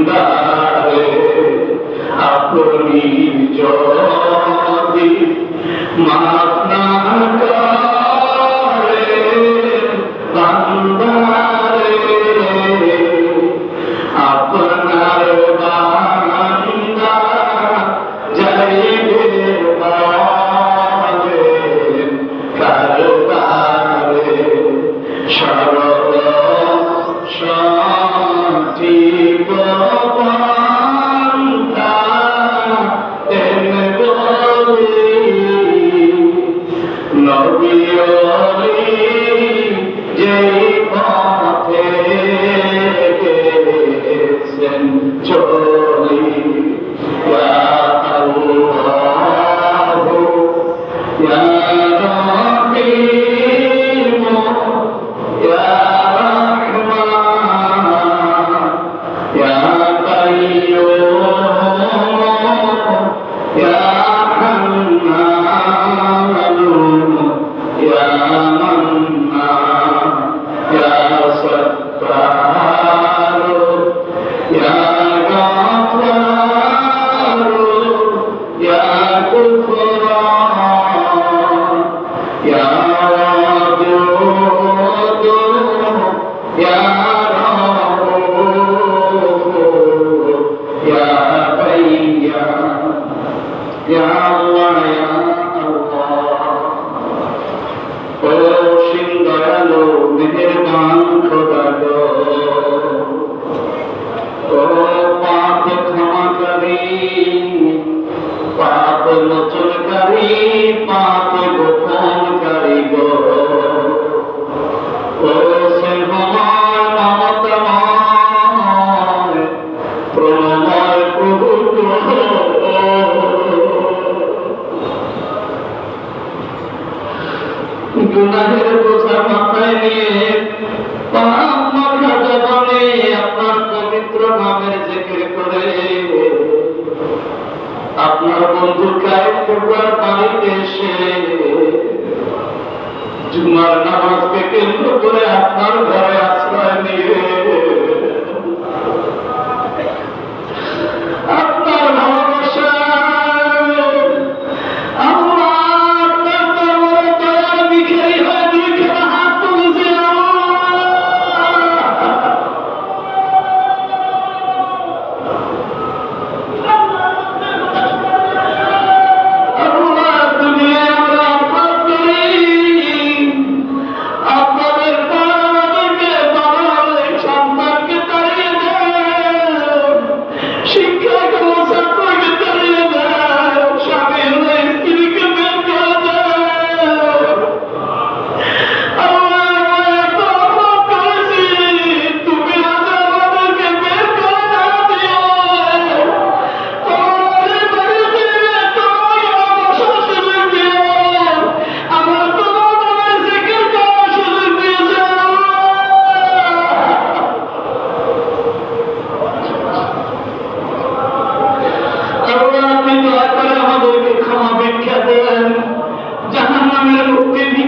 দিদারে আপনি যদি মা নবী আমি যেই আপনার ঘরে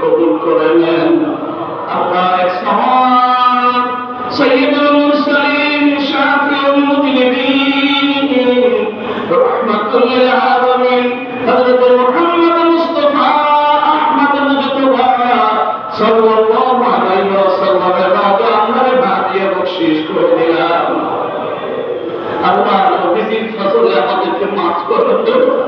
কবুল করেন। আপনার এক সহজ সৈয়দুল মুরসালিন শাফিউল মুজলিমিন রহমাতুল্লিল আলামিন হযরত মুহাম্মদ মুস্তাফা আহমদ মুজতবা সাল্লাল্লাহু আলাইহি ওয়াসাল্লাম এর বাবা আমারে ভাগিয়ে বখশিশ করে দিলাম। আল্লাহ নবীজির ফজলে আমাদেরকে মাফ করে দেবেন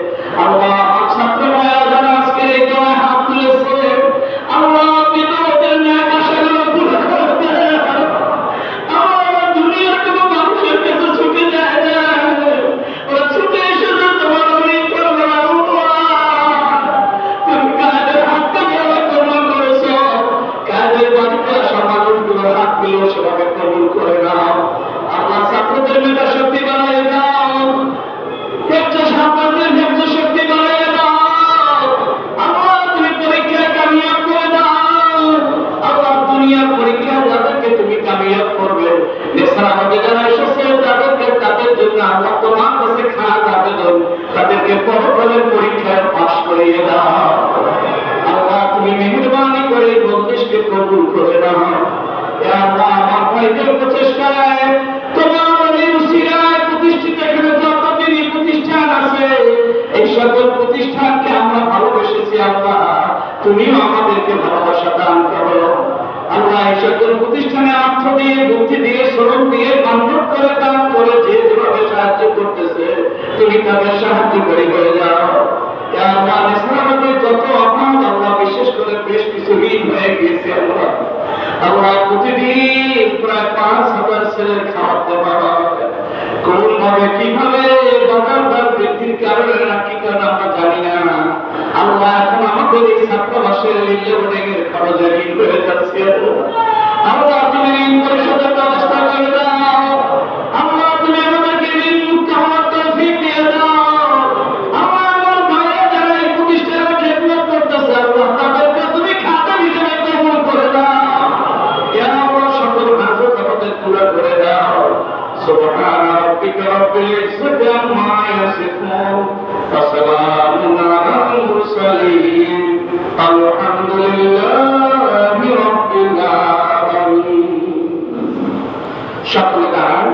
বুদ্ধি দিয়ে করে যে সাহায্য করতেছে তুমি সাহায্য করে যাও। যত অভাব আল্লাহ বিশেষ করে বেশ কিছু ঋণ হয়ে গিয়েছে আল্লাহ আল্লাহ প্রতিদিন প্রায় পাঁচ হাজার ছেলের খাবার দেওয়া কোন ভাবে, কীভাবে দোকানদার বৃদ্ধির কারণে না কি কারণে আমরা জানি না। আল্লাহ এখন আমাদের এই ছাত্রাবাসের বোর্ডিংয়ের খরচে ঋণ হয়ে যাচ্ছে। করে দাও سبحان ربك رب العزة عما يصفون وسلام على المرسلين الحمد لله رب العالمين সকলে দাঁড়ান